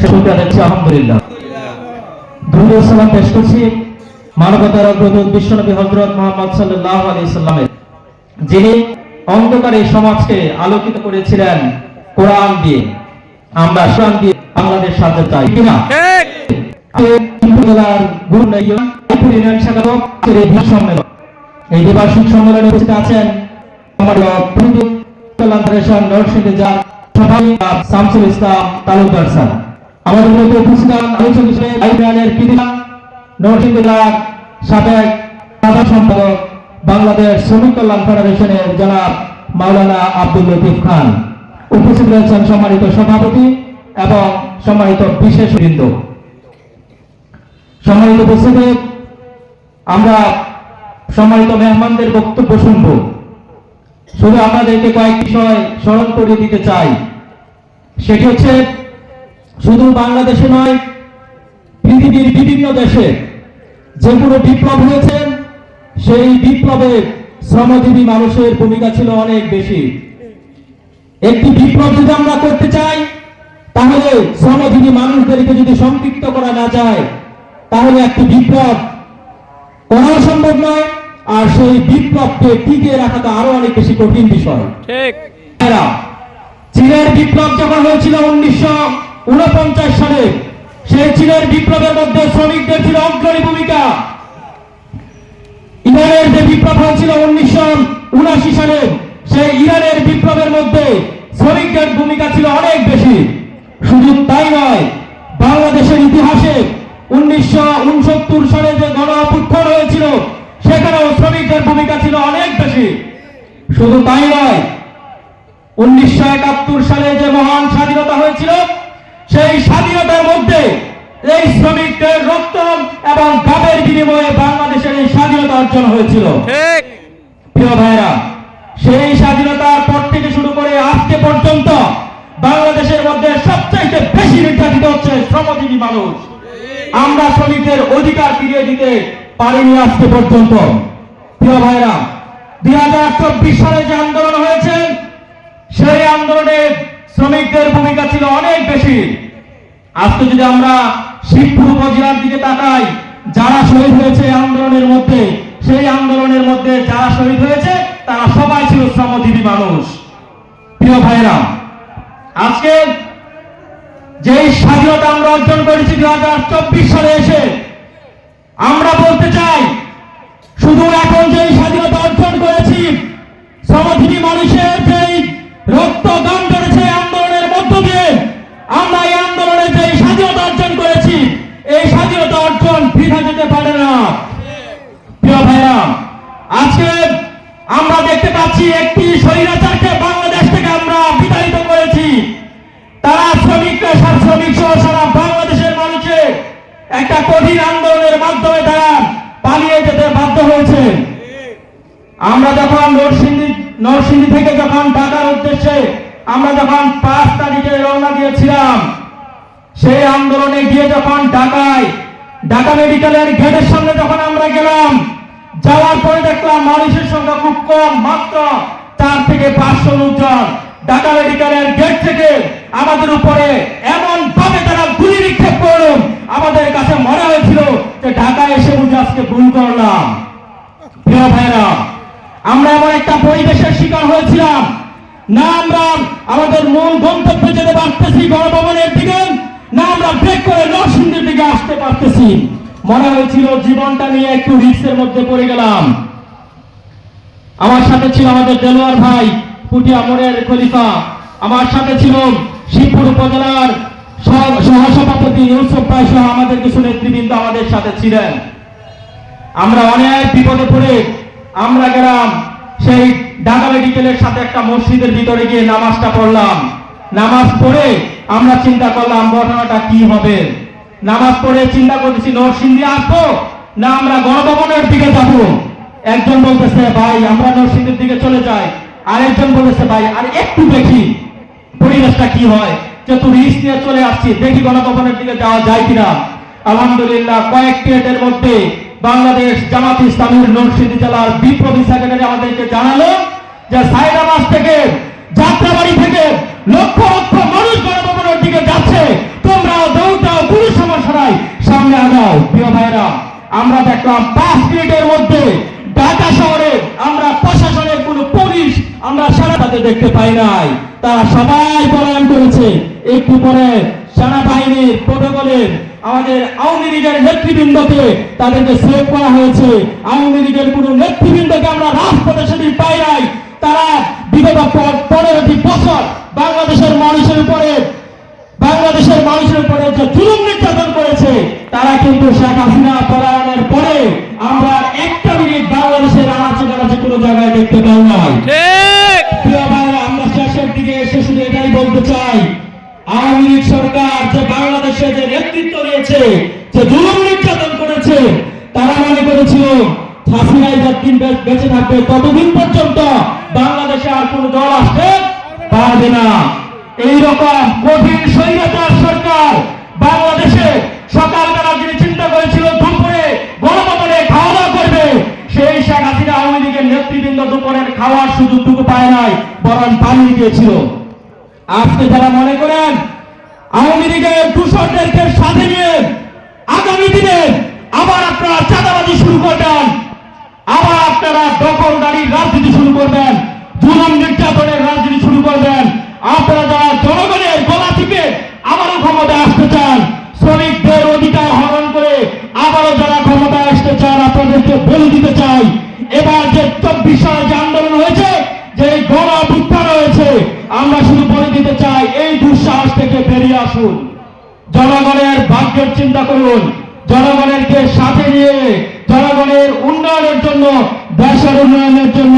সেটা দেখছি, আলহামদুলিল্লাহ। দুরুদ সালাম পেশ করছি মানবতার অগ্রদূত বিশ্বনবী হযরত মুহাম্মদ সাল্লাল্লাহু আলাইহি সাল্লামের, যিনি অন্ধকার সমাজকে আলোকিত করেছিলেন কোরআন দিয়ে। আমরা কোরআন দিয়ে বাংলাদেশ সাথে চাই। কিনা সম্মেলন। আছেন আমাদের মধ্যে উপস্থিত সাবেক সম্পাদক বাংলাদেশ শ্রমিক কল্যাণ ফেডারেশনের জনাব মাওলানা আব্দুল লতিফ খান। উপস্থিত রয়েছেন সম্মানিত সভাপতি এবং সম্মানিত বিশেষ বৃন্দ। সম্মানিত উপস্থিতি, আমরা সম্মানিত মেহমানদের বক্তব্য শুনব। শুধু আমাদেরকে কয়েক বিষয় স্মরণ করিয়ে দিতে চাই। সেটি হচ্ছে শুধু বাংলাদেশে নয় পৃথিবীর বিভিন্ন দেশে যে যেগুলো বিপ্লব হয়েছে সেই বিপ্লবে শ্রমজীবী মানুষের ভূমিকা ছিল অনেক বেশি। একটি বিপ্লব যদি আমরা করতে চাই তাহলে শ্রমজীবী মানুষদেরকে যদি সম্পৃক্ত করা না যায় তাহলে একটি বিপ্লব করা সম্ভব নয় আর সেই বিপ্লবকে টিকিয়ে রাখাটা আরও অনেক বেশি কঠিন বিষয়। ঠিক। চীনের বিপ্লব যখন হয়েছিল উনিশশো উনপঞ্চাশ সালে সেই চীনের বিপ্লবের মধ্যে শ্রমিকদের ছিল অগ্রণী ভূমিকা। ইরানের যে বিপ্লব হয়েছিল উনিশশো উনাশি সালে, সেই ইরানের বিপ্লবের মধ্যে শ্রমিকদের ভূমিকা ছিল অনেক বেশি। শুধু তাই নয়, বাংলাদেশের ইতিহাসে উনিশশো উনসত্তর সালে যে গণ অভ্যুত্থান হয়েছিল, সেখানেও শ্রমিকদের ভূমিকা ছিল অনেক বেশি। শুধু তাই নয়, উনিশশো সালে যে মহান স্বাধীনতা হয়েছিল সেই স্বাধীনতার মধ্যে এই শ্রমিকদের রক্ত এবং গাবের বিনিময়ে বাংলাদেশের এই স্বাধীনতা অর্জন হয়েছিল। প্রিয় ভাইরা সেই স্বাধীনতার পর থেকে শুরু করে আজকে পর্যন্ত বাংলাদেশের মধ্যে সবচাইতে বেশি নির্যাতিত হচ্ছে শ্রমজীবী মানুষ। আমরা শ্রমিকদের অধিকার ফিরিয়ে দিতে পারিনি আজকে পর্যন্ত। প্রিয় ভাইরা দুই হাজার চব্বিশ সালে যে আন্দোলন হয়েছে সেই আন্দোলনে শ্রমিকদের ভূমিকা ছিল অনেক বেশি। আজকে যদি আমরা শিবপুর উপজেলার দিকে তাকাই, যারা শহীদ হয়েছে আন্দোলনের মধ্যে, সেই আন্দোলনের মধ্যে যারা শহীদ হয়েছে, তারা সবাই ছিল শ্রমজীবী মানুষ। প্রিয় ভাইরা আজকে যেই স্বাধীনতা আমরা অর্জন করেছি দুই হাজার চব্বিশ সালে এসে, আমরা বলতে চাই, শুধু এখন যেই স্বাধীনতা অর্জন করেছি, শ্রমজীবী মানুষের যেই রক্ত একটা কঠিন আন্দোলনের মাধ্যমে তারা পালিয়ে যেতে বাধ্য হয়েছে। আমরা যখন নরসিংদী নরসিংদী থেকে যখন ঢাকার উদ্দেশ্যে আমরা যখন পাঁচ তারিখে রওনা দিয়েছিলাম, সেই আন্দোলনে গিয়ে যখন ঢাকায়, ঢাকা মেডিকেলের গেটের সামনে যখন আমরা গেলাম, যাওয়ার পরে দেখলাম মানুষের সংখ্যা খুব কম, মাত্র চার থেকে পাঁচশো লোকজন ঢাকা মেডিকেলের গেট থেকে আমাদের উপরে এমন গুলি নিক্ষেপ করল। আমাদের কাছে মনে হয়েছিল। যে ঢাকায় এসে বুঝে আজকে ভুল করলাম। ভাইরা আমরা এমন একটা পরিবেশের শিকার হয়েছিলাম। না আমরা আমাদের মূল গন্তব্যে যেতে পারতেছি গণভবনের দিকে, না আমরা ব্রেক করে নরসিংদীর দিকে আসতে পারতেছি। মনে হয়েছিল জীবনটা নিয়ে একটু রিস্কের মধ্যে পড়ে গেলাম। আমার সাথে ছিল আমাদের দেলোয়ার ভাই, পুটিয়া মোড়ের খলিফা। আমার সাথে ছিল শিবপুর উপজেলার সহসভাপতি ইউসুফ ভাই সহ আমাদের কিছু নেতৃবৃন্দ আমাদের সাথে ছিলেন। আমরা অনেক বিপদে পড়ে আমরা গেলাম সেই ঢাকা মেডিকেলের সাথে একটা মসজিদের ভিতরে গিয়ে নামাজটা পড়লাম। নামাজ পড়ে আমরা চিন্তা করলাম ঘটনাটা কি হবে। নামাজ পড়ে চিন্তা করতেছি, নরসিংদী আসব না আমরা গণভবনের দিকে যাব? একজন বলতেছে, ভাই, আমরা নরসিংদীর দিকে চলে যাই। আরেকজন বলতেছে, ভাই, আর একটু দেখি পরিবেশটা কি হয়? যেহেতু রিস্ক নিয়ে চলে আসছি দেখি গণভবনের দিকে যাওয়া যায় কিনা। আলহামদুলিল্লাহ কয়েক মিনিটের মধ্যে বাংলাদেশ জামাত ইসলামের নরসিংদী জেলার বিপ্লবী সেক্রেটারি আমাদেরকে জানালো যে সাইদাবাস থেকে, যাত্রাবাড়ি থেকে লক্ষ লক্ষ মানুষ গণভবনের দিকে যাচ্ছে। তোমরাও প্রিয় ভাইরা আমরা দেখলাম পাঁচ মিনিটের মধ্যে ঢাকা শহরে আমরা প্রশাসনের কোনো পুলিশ আমরা সেনাবাহিনী দেখতে পাই নাই। তারা সবাই পলায়ন একটু পরে সেনাবাহিনীর প্রোটোকলের আমাদের আওয়ামী লীগের নেতৃবৃন্দকে তাদেরকে সেভ করা হয়েছে। আওয়ামী লীগের কোনো নেতৃবৃন্দকে আমরা রাজপথে সেদিন পাই নাই। তারা বিগত পনেরোটি বছর বাংলাদেশের মানুষের উপরে বাংলাদেশের মানুষের উপরে যে জুলুম নির্যাতন করেছে তারা কিন্তু শেখ হাসিনা পলায়নের পরে আমরা একটা মিনিট বাংলাদেশের আনাচে কানাচে কোনো জায়গায় দেখতে পাই ভাইরা, আমরা শেষের দিকে এসে শুধু এটাই বলতে চাই। আওয়ামী লীগ সরকার যে বাংলাদেশে যে নেতৃত্ব নিয়েছে যে জুলুম নির্যাতন করেছে, তারা মনে করেছিল বেঁচে থাকবে, ততদিন পর্যন্ত বাংলাদেশে আর কোনো দল আসতে পারবে না। এইরকম কঠিন স্বৈরাচার সরকার বাংলাদেশে সকালবেলা যিনি চিন্তা করেছিল, দুপুরে গণভবনে খাওয়া দাওয়া করবে, সেই শেখ হাসিনা আওয়ামী লীগের নেতৃবৃন্দ দুপুরের খাওয়ার সুযোগটুকু পায় নাই, বরং পানি দিয়েছিল। আজকে যারা মনে করেন আওয়ামী লীগের দূষণদেরকে সাথে নিয়ে আগামী দিনে আবার আপনারা চাঁদাবাজি শুরু করবেন, আবার আপনারা দখলদারির রাজনীতি শুরু করবেন, জুলুম নির্যাতনের রাজনীতি শুরু করবেন। আপনারা যারা জনগণের গলা টিপে আবারও ক্ষমতায় আসতে চান, শ্রমিকদের অধিকার হরণ করে আবারও যারা ক্ষমতায় আসতে চান, আপনাদেরকে বলে দিতে চাই, এবার যে চব্বিশ আসুন। জনগণের ভাগ্যের চিন্তা করুন। জনগণেরকে সাথে নিয়ে জনগণের উন্নয়নের জন্য, দেশের উন্নয়নের জন্য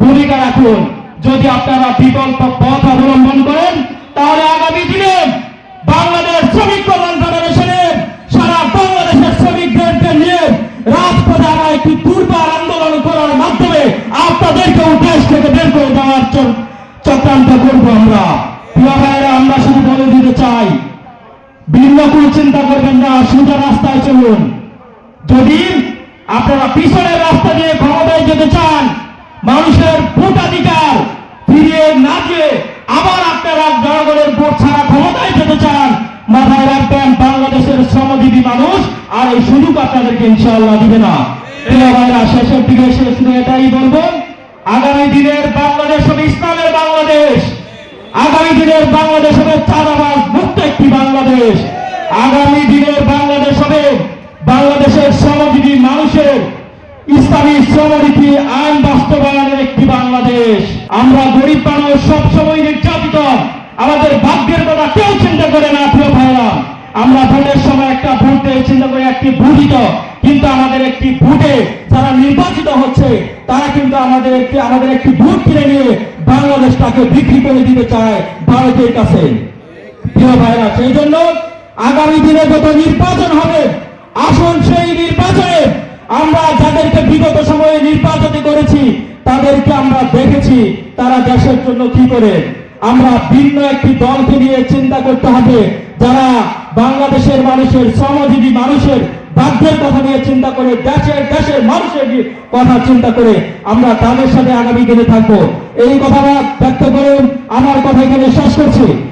ভূমিকা রাখুন। যদি আপনারা বিকল্প পথ অবলম্বন করেন, তাহলে আগামী দিনে বাংলাদেশ শ্রমিক কল্যাণ ফেডারেশনের, সারা বাংলাদেশের শ্রমিকদেরকে নিয়ে রাজপথে আমরা একটি দুর্বার আন্দোলন করার মাধ্যমে আপনাদেরকেও দেশ থেকে বের করে দেওয়ার চক্রান্ত করব আমরা প্রিয় ভাইয়েরা আমরা শুধু বলে দিতে চাই। ভিন্ন কোনো চিন্তা করবেন না, সোজা রাস্তায় চলুন। যদি আপনারা পিছনের রাস্তা দিয়ে ক্ষমতায় যেতে চান, মানুষের ভোটাধিকার ফিরিয়ে না দিয়ে আবার আপনারা জনগণের ভোট ছাড়া ক্ষমতায় যেতে চান, মাথায় রাখবেন, বাংলাদেশের শ্রমজীবী মানুষ আর এই সুযোগ আপনাদেরকে ইনশাআল্লাহ দিবে না। শেষের দিকে এসে শুধু এটাই বলব, আগামী দিনের বাংলাদেশ হবে ইসলামের বাংলাদেশ। আগামী দিনের বাংলাদেশ হবে চাঁদাবাজ একটি বাংলাদেশ। আগামী দিনের বাংলাদেশ হবে বাংলাদেশের শ্রমজীবী মানুষের ইসলামী শ্রমনীতি আইন বাস্তবায়নের একটি বাংলাদেশ। আমরা গরিব মানুষ সবসময় নির্যাতিত। আমাদের ভাগ্যের কথা কেউ চিন্তা করে না, প্রিয় ভাইরা আমরা ভোটের সময় একটা ভোট চিন্তা করে একটি ভূতিত কিন্তু আমাদের একটি ভোটে যারা নির্বাচিত হচ্ছে, তারা কিন্তু আমাদের একটি আমাদের একটি ভোট কিনে নিয়ে বাংলাদেশটাকে বিক্রি করে দিতে চায় ভারতের কাছে। প্রিয় ভাইরা, সেই জন্য আগামী দিনে যত নির্বাচন হবে, আসুন সেই নির্বাচনে আমরা যাদেরকে বিগত সময়ে নির্বাচিত করেছি, তাদেরকে আমরা দেখেছি, তারা দেশের জন্য কি করে। আমরা ভিন্ন একটি দলকে নিয়ে চিন্তা করতে হবে, যারা বাংলাদেশের মানুষের শ্রমজীবী মানুষের ভাগ্যের কথা নিয়ে চিন্তা করে, দেশের দেশের মানুষের কথা চিন্তা করে আমরা তাদের সাথে আগামী দিনে থাকব। এই কথাটা ব্যক্ত করে আমার কথা এখানে শেষ করছি।